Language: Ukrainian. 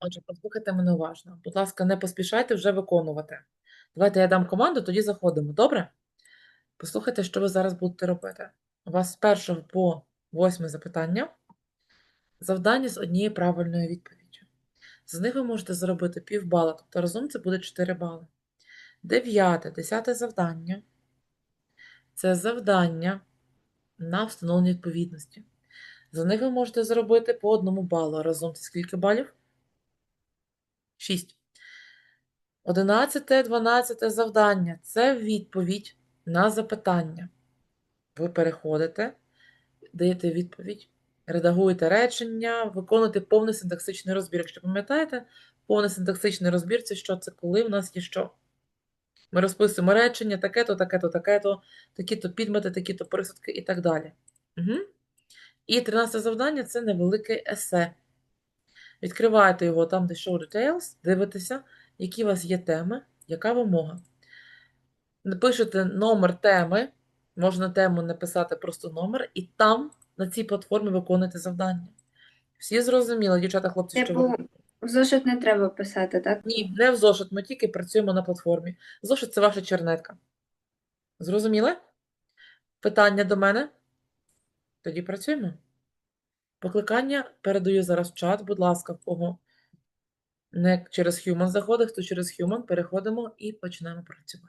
Отже, послухайте мене уважно. Будь ласка, не поспішайте вже виконувати. Давайте я дам команду, тоді заходимо. Добре? Послухайте, що ви зараз будете робити. У вас з першого по восьме запитання завдання з однією правильною відповіддю. З них ви можете заробити півбала, тобто разом це буде 4 бали. Дев'яте, десяте завдання це завдання на встановлення відповідності. За них ви можете заробити по одному балу. Разом це скільки балів? 6. Одинадцяте, дванадцяте завдання це відповідь на запитання. Ви переходите, даєте відповідь, редагуєте речення, виконуєте повний синтаксичний розбір. Якщо пам'ятаєте, повний синтаксичний розбір це що? Це коли в нас є що? Ми розписуємо речення, таке-то, таке-то, таке-то, такі-то підмети, такі-то присудки і так далі. Угу. І 13 завдання це невелике есе. Відкриваєте його там, де Show Details, дивитеся, які у вас є теми, яка вимога. Напишете номер теми, можна тему написати просто номер, і там, на цій платформі, виконуєте завдання. Всі зрозуміли, дівчата, хлопці, що ви в зошит не треба писати, так? Ні, не в зошит, ми тільки працюємо на платформі. Зошит це ваша чернетка. Зрозуміли? Питання до мене? Тоді працюємо. Покликання передаю зараз в чат, будь ласка, кого не через Human заходить, хто через Human, переходимо і починаємо працювати.